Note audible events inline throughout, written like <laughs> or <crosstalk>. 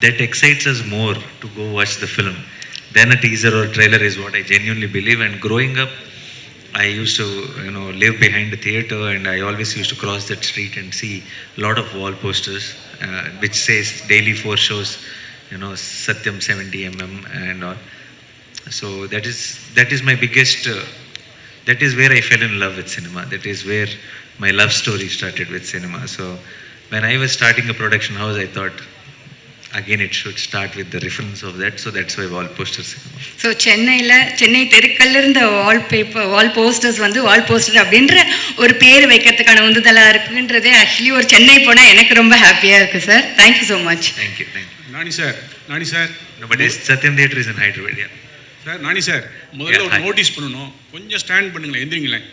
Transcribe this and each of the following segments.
that excites us more to go watch the film than a teaser or trailer is what I genuinely believe. And growing up, I used to, you know, live behind the theater, and I always used to cross that street and see a lot of wall posters uh, which says daily four shows, you know, Satyam 70 mm and all. So that is that is my biggest. Uh, that is where I fell in love with cinema. That is where my love story started with cinema. So when I was starting a production house, I thought again it should start with the reference of that. So that's why wall poster cinema. So சென்னையில் சென்னை தெருக்கல்ல இருந்த வால் paper Wall posters வந்து wall poster அப்படின்ற ஒரு பேர் வைக்கிறதுக்கான உந்துதலாக இருக்குன்றதே actually ஒரு சென்னை போனால் எனக்கு ரொம்ப ஹாப்பியாக இருக்குது sir thank you so much Thank you. Thank you. Nani sir Nani sir it's Satyam Theatre is in Hyderabad. Yeah. Sir Nani sir முதல்ல ஒரு. நோட்டீஸ் பண்ணணும் கொஞ்சம் ஸ்டாண்ட் பண்ணுங்களேன் எந்திரிங்களேன்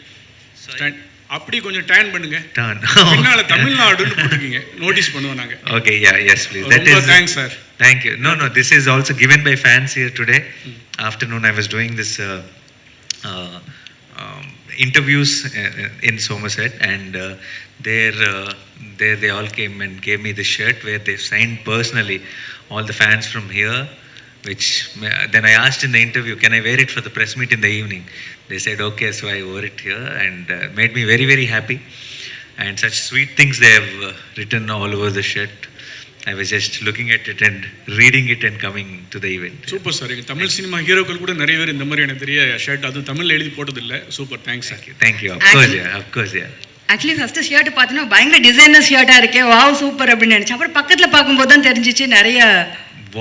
stand அப்படி கொஞ்சம் டேன் பண்ணுங்க Done. பின்னால தமிழ்நாடுன்னு போட்டுருக்கீங்க நோட்டீஸ் பண்ணுவோம் நாங்க <laughs> okay. Yeah. Yes, please. That ரொம்ப is. Thanks sir Thank you. No, no, this is also given by fans here today. Afternoon, I was doing this uh, uh, um, interviews uh, in Somerset, and uh, there, uh, there they all came and gave me the shirt where they signed personally all the fans from here. Which then I asked in the interview, can I wear it for the press meet in the evening? They said okay, so I wore it here, and uh, made me very very happy. And such sweet things they have uh, written all over the shirt. I was just looking at it and reading it and coming to the event. Super sir எங்க Tamil cinema ஹீரோக்கள் கூட நிறைய பேர் இந்த மாதிரி எனக்கு தெரிய shirt அது தமிழ்ல எழுதி போட்டது இல்ல super thanks sir Thank you. Of course, yeah. Of course, yeah. Actually first shirt பார்த்தோன்னா பயங்கர டிசைனர் ஷர்ட்டாக இருக்கே வாவ் சூப்பர் அப்படின்னு நினச்சேன் அப்புறம் பக்கத்தில் பார்க்கும்போது தான் தெரிஞ்சிச்சு நிறைய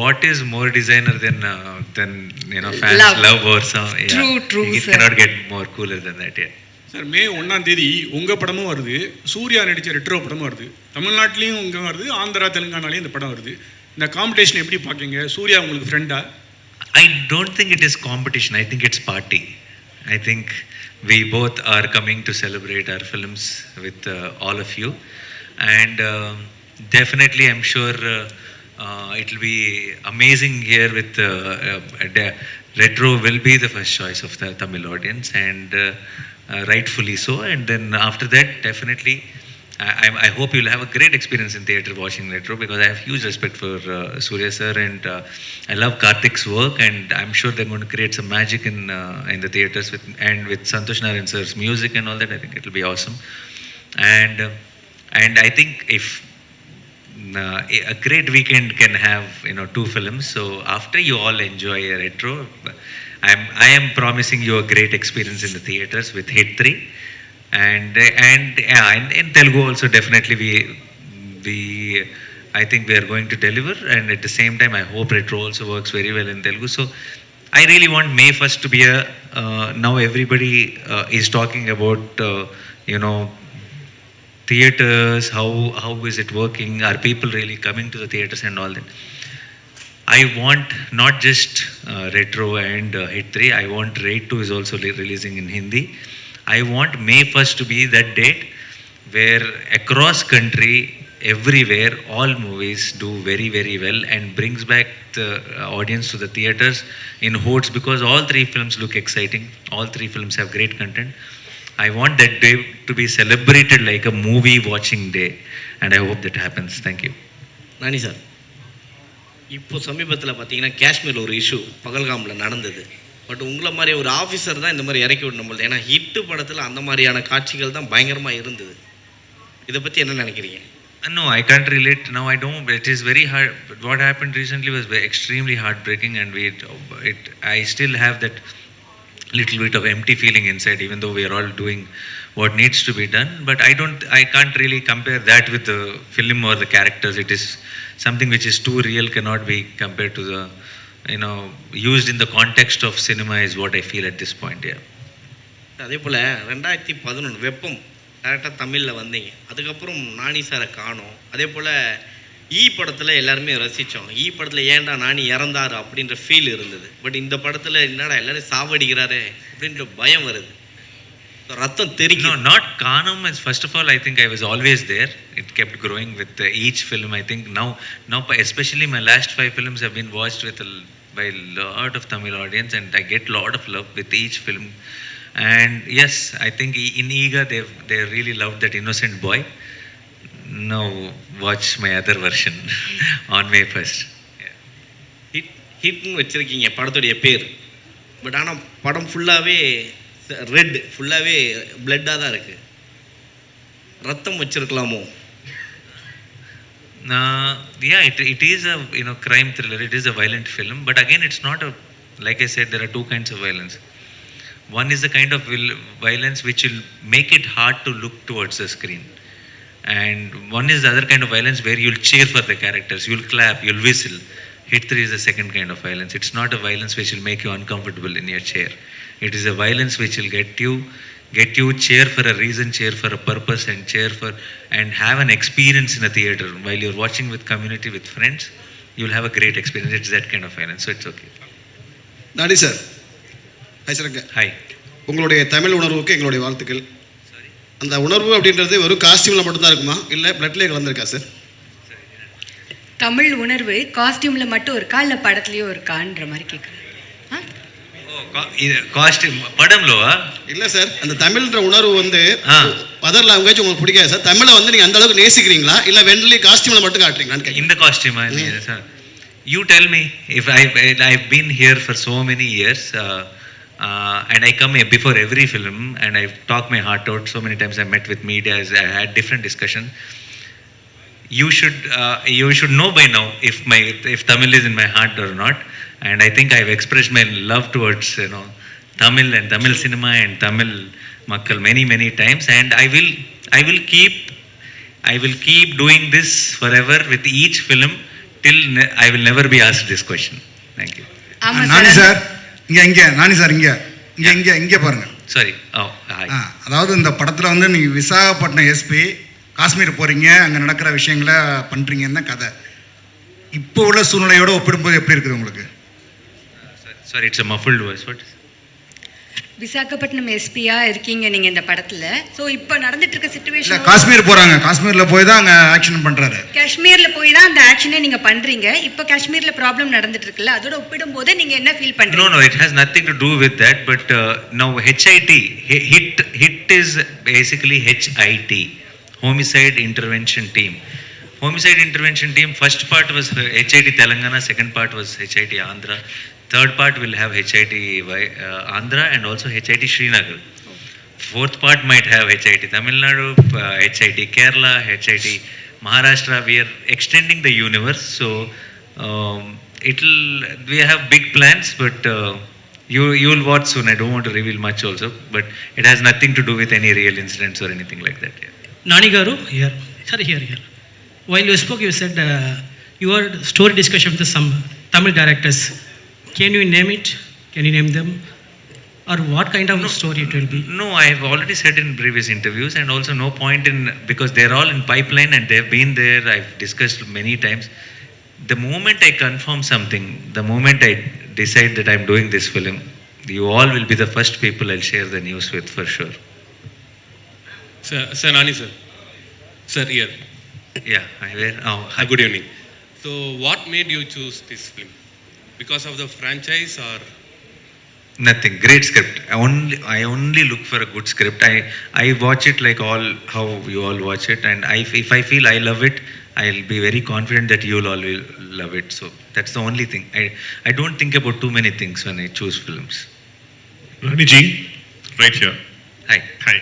What is more designer than uh, than you know, fans love, love more. So yeah, true, it sir. cannot get more cooler than that. Yeah. Sir May ஒன்றாம் தேதி உங்கள் படமும் வருது சூர்யா நடித்த ரெட்ரோ படமும் வருது தமிழ்நாட்டிலையும் உங்க வருது ஆந்திரா தெலுங்கானாலையும் இந்த படம் வருது இந்த காம்படிஷன் எப்படி பார்க்குங்க சூர்யா உங்களுக்கு ஃப்ரெண்டா I don't think it is competition I think it's party I think we both are coming to celebrate our films with all of you and definitely I'm sure uh, it will be amazing here. With uh, uh, retro will be the first choice of the Tamil audience, and uh, uh, rightfully so. And then after that, definitely. I, I- hope you'll have a great experience in theatre watching Retro because I have huge respect for uh, Surya sir and I love Karthik's work and I'm sure they're going to create some magic in in the theatres with and with Santosh Narayan sir's music and all that. I think it'll be awesome. And and I think if uh, a- great weekend can have you know two films. So after you all enjoy a retro, I'm I am promising you a great experience in the theaters with Hit Three, and and and in Telugu also definitely we we I think we are going to deliver, and at the same time I hope retro also works very well in Telugu. So. I really want May 1st to be a. Uh, now everybody uh, is talking about, uh, you know, theaters how how is it working? Are people really coming to the theaters and all that? I want not just uh, retro and uh, hit 3 i want raid 2 is also re- releasing in hindi. I want may 1st to be that date where across country everywhere all movies do very very well and brings back the uh, audience to the theaters in hordes because all three films look exciting. All three films have great content I want that day to be celebrated like a movie watching day, and I hope that happens. Thank you. Nani sir இப்போ சமீபத்தில் பார்த்தீங்கன்னா காஷ்மீரில் ஒரு issue பகல்காமில் நடந்தது but உங்களை மாதிரி ஒரு officer தான் இந்த மாதிரி இறக்கி விடணும் போல ஏன்னா ஹிட்டு படத்தில் அந்த மாதிரியான காட்சிகள் தான் பயங்கரமாக இருந்தது இதை பற்றி என்ன நினைக்கிறீங்க Uh, No, I can't relate. Now I don't. It is very hard. But what happened recently was ve- extremely heartbreaking, and we, it, I still have that little bit of empty feeling inside, even though we are all doing what needs to be done. But I don't. I can't really compare that with the film or the characters. It is something which is too real, cannot be compared to the, you know, used in the context of cinema is what I feel at this point. Yeah. அதே போல் ரெண்டாயிரத்தி பதினொன்று வெப்பம் டேரெக்டாக தமிழில் வந்தீங்க அதுக்கப்புறம் நானி சாரை காணும் அதே போல் ஈ படத்தில் எல்லாருமே ரசித்தோம் ஈ படத்தில் ஏன்டா நானி இறந்தாரு அப்படின்ற ஃபீல் இருந்தது. பட் இந்த படத்தில் என்னடா எல்லோரும் சாவடிக்கிறாரு அப்படின்ற பயம் வருது. ரத்தம் தெரியும் நாட் காணம். Is first of all I think I was always there it kept growing with each film I think now now especially my last five films have been watch with by lot of Tamil audience and I get lot of love with each film and as I think in Eega they they're really love that innocent boy Now watch my other version on May first. Hit ஹிட்னு வச்சுருக்கீங்க படத்துடைய பேர் but ஆனால் படம் ஃபுல்லாகவே red ஃபுல்லாகவே பிளட்டாக தான் இருக்குது ரத்தம் வச்சிருக்கலாமோ Uh, yeah, it, it is a you know crime thriller. It is a violent film, but again, it's not a like I said. There are two kinds of violence. One is the kind of vil- violence which will make it hard to look towards the screen, and one is the other kind of violence where you'll cheer for the characters, you'll clap, you'll whistle. Hit three is the second kind of violence. It's not a violence which will make you uncomfortable in your chair. It is a violence which will get you get you cheer for a reason, cheer for a purpose, and cheer for and have an experience in a theater while you're watching with community with friends. You'll have a great experience. It's that kind of violence, so it's okay. நாடி sir hi sir Hi. உங்களுடைய தமிழ் உணர்வுக்கு எங்களுடைய வாழ்த்துக்கள் அந்த உணர்வு அப்படின்றது வெறும் காஸ்டியூமில் மட்டும்தான் இருக்குமா? இல்லை பிளட்லேயே கலந்துருக்கா சார் தமிழ் உணர்வு காஸ்டியூமில் மட்டும் இருக்கா இல்லை படத்துலையும் இருக்கான்ற மாதிரி கேட்குறேன் ஆ? இது காஸ்டியூம் படம்லோவா? இல்லை சார் அந்த தமிழ்ன்ற உணர்வு வந்து. அதர் லாங்குவேஜ் உங்களுக்கு பிடிக்காது சார் தமிழை வந்து நீங்கள் அந்த அளவுக்கு நேசிக்கிறீங்களா? இல்லை வெண்லி காஸ்டியூமில் மட்டும் காட்டுறீங்களான்னு கேட்குறேன் in the costume I mean, sir. you tell me if I, I i've been here Uh, and I come before every film and I talk my heart out. So many times I met with media, I had different discussion. You should uh, you should know by now if my if Tamil is in my heart or not. And I think I've expressed my love towards you know Tamil and Tamil cinema and Tamil makkal many many times. And I will I will keep I will keep doing this forever with each film till ne- I will never be asked this question. Thank you. Nani sir. இங்க இங்க நானி sir இங்க இங்க இங்க இங்க பாருங்க Sorry. Oh, hi. ஆ, அதாவது இந்த படத்துல வந்து நீங்க விசாகப்பட்டினம் எஸ்பி காஷ்மீர் போறீங்க அங்க நடக்கிற விஷயங்களை பண்றீங்கன்னு தான் கதை இப்போ உள்ள சூழ்நிலையோட ஒப்பிடும்போது எப்படி இருக்குது உங்களுக்கு Sorry, it's a muffled voice. What? Visakhapatnam எஸ்பியா இருக்கீங்க நீங்கள் இந்த படத்தில் ஸோ இப்போ நடந்துட்டு இருக்க சுச்சுவேஷன் காஷ்மீர் போறாங்க காஷ்மீர்ல போய் தான் அங்க ஆக்ஷன் பண்றாரு காஷ்மீர்ல போய் தான் அந்த ஆக்ஷனே நீங்க பண்றீங்க இப்போ காஷ்மீர்ல ப்ராப்ளம் நடந்துட்டு இருக்குல்ல அதோட ஒப்பிடும்போது நீங்க என்ன ஃபீல் பண்றீங்க it has nothing to do with that. But uh, now HIT, hi- HIT, HIT is basically HIT, Homicide Intervention Team. Homicide Intervention Team, first part was uh, HIT Telangana, second part was HIT Andhra, third part will have HIT uh, Andhra and also HIT Srinagar. Fourth part might have HIT Tamil Nadu, uh, HIT Kerala, HIT Maharashtra. We are extending the universe, so um, it'll. We have big plans, but uh, you you will watch soon. I don't want to reveal much also, but it has nothing to do with any real incidents or anything like that. Yeah. Nani Garu, here. Sorry, here, here. While you spoke, you said uh, your story discussion with some Tamil directors. Can you name it? Can you name them? Or what kind of story it will be? No, I have already said in previous interviews, and also no point in because they're all in pipeline and they've been there. I've discussed many times. The moment I confirm something, the moment I decide that I'm doing this film, you all will be the first people I'll share the news with for sure. Sir, sir Nani sir. Sir, here. Yeah, I will. Oh, Hi, good evening. So, what made you choose this film? Because of the franchise or? Nothing. Great script. I only I only look for a good script. I I watch it like all how you all watch it, and I if I feel I love it, I'll be very confident that you'll all will love it. So that's the only thing. I I don't think about too many things when I choose films. Rani ji, right here. Hi. Hi.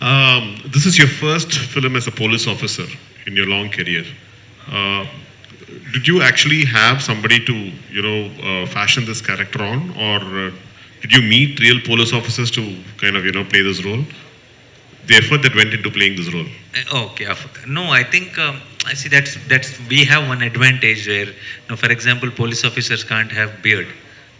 Um, this is your first film as a police officer in your long career. Uh, did you actually have somebody to, you know, uh, fashion this character on, or uh, did you meet real police officers to kind of, you know, play this role? The effort that went into playing this role. Uh, Okay. No, I think um, I see that's that's we have one advantage where, you for example, police officers can't have beard;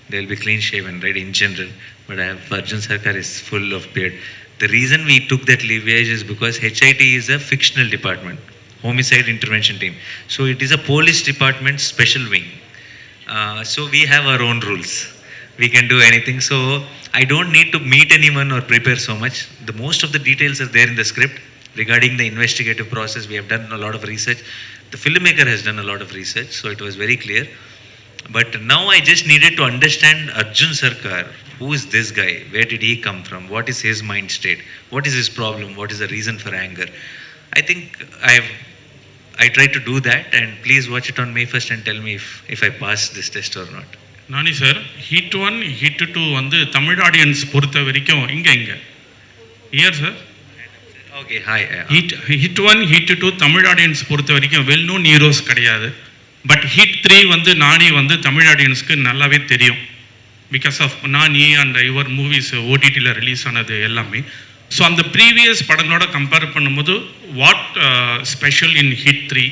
they'll be clean shaven, right? In general, but I have Arjun Sarkar is full of beard. The reason we took that leverage is because HIT is a fictional department, homicide intervention team. So it is a police department special wing. Uh, so we have our own rules. We can do anything. So I don't need to meet anyone or prepare so much. The most of the details are there in the script regarding the investigative process. We have done a lot of research. The filmmaker has done a lot of research, so it was very clear. But now I just needed to understand Arjun Sarkar. Who is this guy? Where did he come from? What is his mind state? What is his problem? What is the reason for anger? I think I've I try to do that, and please watch it on May 1st and tell me if, if I pass this test or not. Nani sir hit one hit two வந்து Tamil audience பொறுத்த வரைக்கும் இங்கே இங்கே. Here sir Okay, hi. uh, hit hit one hit two Tamil audience பொறுத்த வரைக்கும் well known heroes கிடையாது. But hit three வந்து நானி வந்து தமிழ் ஆடியன்ஸ்க்கு நல்லாவே தெரியும். Because of Nani and your movies ஓடிடியில் ரிலீஸ் ஆனது எல்லாமே. ஸோ அந்த ப்ரீவியஸ் படங்களோட கம்பேர் பண்ணும்போது what special in hit three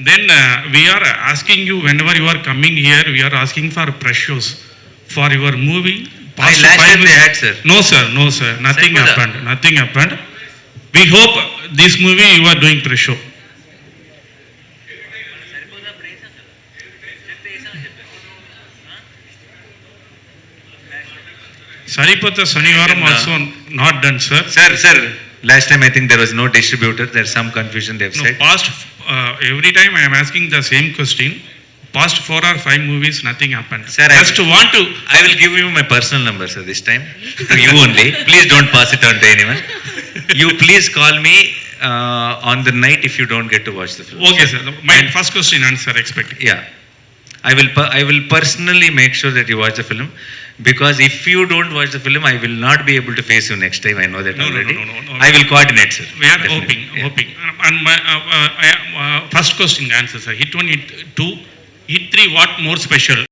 then we are asking you whenever you are coming here we are asking for press shows for your movie I last time they had, sir. No, sir. No, sir. Nothing Saripota. happened. Nothing happened. We hope this movie you are doing pre-show. Saripata Sanivaram Uh, also not done, sir. Sir, sir, last time I think there was no distributor, there's some confusion they've No, said. past, uh, every time I am asking the same question. Past four or five movies, nothing happened. Sir, I- Just want to, I will give you my personal number, sir, this time. To <laughs> you only. Please don't pass it on to anyone. You please call me uh, on the night if you don't get to watch the film. okay, sir. My first question answer expected. Yeah. I will, per- I will personally make sure that you watch the film because if you don't watch the film, I will not be able to face you next time. I know that No, no, already. no, no, no, no. I will coordinate, sir. We are Definitely. hoping, Yeah. hoping. And my uh, uh, uh, first question answer, sir. Hit one, hit two, hit three. What more special?